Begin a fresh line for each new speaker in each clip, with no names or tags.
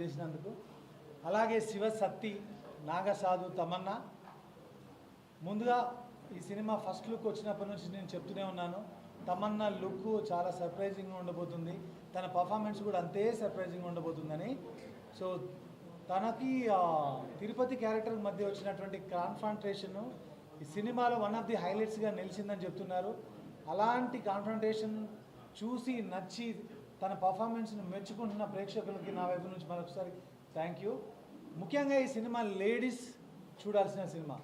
చేసినందుకు. అలాగే శివ సత్తి నాగసాధు తమన్నా. ముందుగా ఈ సినిమా ఫస్ట్ లుక్ వచ్చినప్పటి నుంచి నేను చెప్తూనే ఉన్నాను. తమన్నా లుక్ చాలా సర్ప్రైజింగ్గా ఉండబోతుంది. తన పర్ఫార్మెన్స్ కూడా అంతే సర్ప్రైజింగ్గా ఉండబోతుందని. సో తనకి తిరుపతి క్యారెక్టర్ మధ్య వచ్చినటువంటి కాన్ఫంట్రేషన్ ఈ సినిమాలో వన్ ఆఫ్ ది హైలైట్స్గా నిలిచిందని చెప్తున్నారు. అలాంటి కాన్ఫ్రంటేషన్ చూసి నచ్చి తన పర్ఫార్మెన్స్ని మెచ్చుకుంటున్న ప్రేక్షకులకి నా వైపు నుంచి మరొకసారి థ్యాంక్ యూ ముఖ్యంగా ఈ సినిమా లేడీస్ చూడాల్సిన సినిమా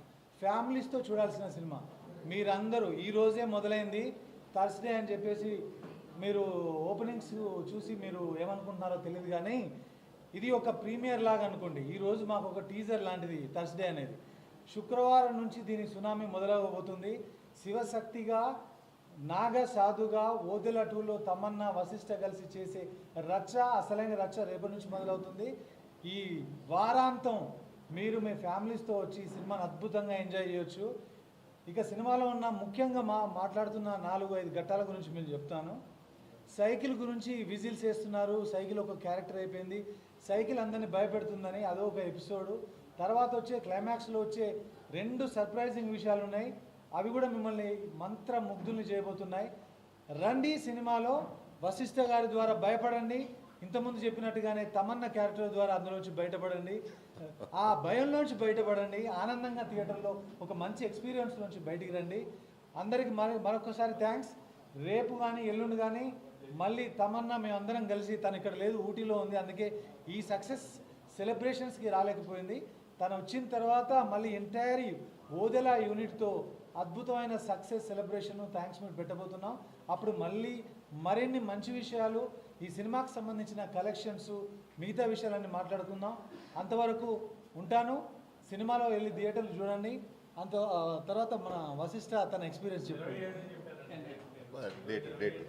ఫ్యామిలీస్తో చూడాల్సిన సినిమా. మీరందరూ ఈ రోజే మొదలైంది. థర్స్డే అని చెప్పేసి మీరు ఓపెనింగ్స్ చూసి మీరు ఏమనుకుంటున్నారో తెలియదు కానీ ఇది ఒక ప్రీమియర్ లాగా అనుకోండి. ఈ రోజు మాకు ఒక టీజర్ లాంటిది థర్స్డే అనేది. శుక్రవారం నుంచి దీని సునామీ మొదలవబోతుంది. శివశక్తిగా నాగ సాధుగా ఓదులటూలో తమన్నా వశిష్ట కలిసి చేసే రచ్చ అసలైన రచ్చ రేపటి నుంచి మొదలవుతుంది. ఈ వారాంతం మీరు మీ ఫ్యామిలీస్తో వచ్చి ఈ అద్భుతంగా ఎంజాయ్ చేయొచ్చు. ఇక సినిమాలో ఉన్న ముఖ్యంగా మా మాట్లాడుతున్న నాలుగు ఐదు ఘట్టాల గురించి మేము చెప్తాను. సైకిల్ గురించి విజిల్స్ వేస్తున్నారు సైకిల్ ఒక క్యారెక్టర్ అయిపోయింది. సైకిల్ అందరిని భయపెడుతుందని అదో ఒక ఎపిసోడు. తర్వాత వచ్చే క్లైమాక్స్లో వచ్చే రెండు సర్ప్రైజింగ్ విషయాలు ఉన్నాయి అవి కూడా మిమ్మల్ని మంత్ర ముగ్ధుల్ని చేయబోతున్నాయి. రండి సినిమాలో వశిష్ఠ గారి ద్వారా భయపడండి. ఇంతకుముందు చెప్పినట్టుగానే తమన్న క్యారెక్టర్ ద్వారా అందులోంచి బయటపడండి. ఆ భయంలోంచి బయటపడండి. ఆనందంగా థియేటర్లో ఒక మంచి ఎక్స్పీరియన్స్ నుంచి బయటికి రండి. అందరికి మరి మరొకసారి థ్యాంక్స్. రేపు కానీ ఎల్లుండి కానీ మళ్ళీ తమన్నా మేమందరం కలిసి తను ఇక్కడ లేదు ఊటీలో ఉంది. అందుకే ఈ సక్సెస్ సెలబ్రేషన్స్కి రాలేకపోయింది. తను వచ్చిన తర్వాత మళ్ళీ ఎంటైర్ ఓదెల యూనిట్తో అద్భుతమైన సక్సెస్ సెలబ్రేషన్ థ్యాంక్స్ మీట్ పెట్టబోతున్నాం. అప్పుడు మళ్ళీ మరిన్ని మంచి విషయాలు ఈ సినిమాకి సంబంధించిన కలెక్షన్స్ మిగతా విషయాలన్నీ మాట్లాడుకుందాం. అంతవరకు ఉంటాను. సినిమాలో వెళ్ళి థియేటర్లు చూడండి. అంత తర్వాత మన వశిష్ఠ తన ఎక్స్పీరియన్స్ చెప్పారు
డేట్ డేట్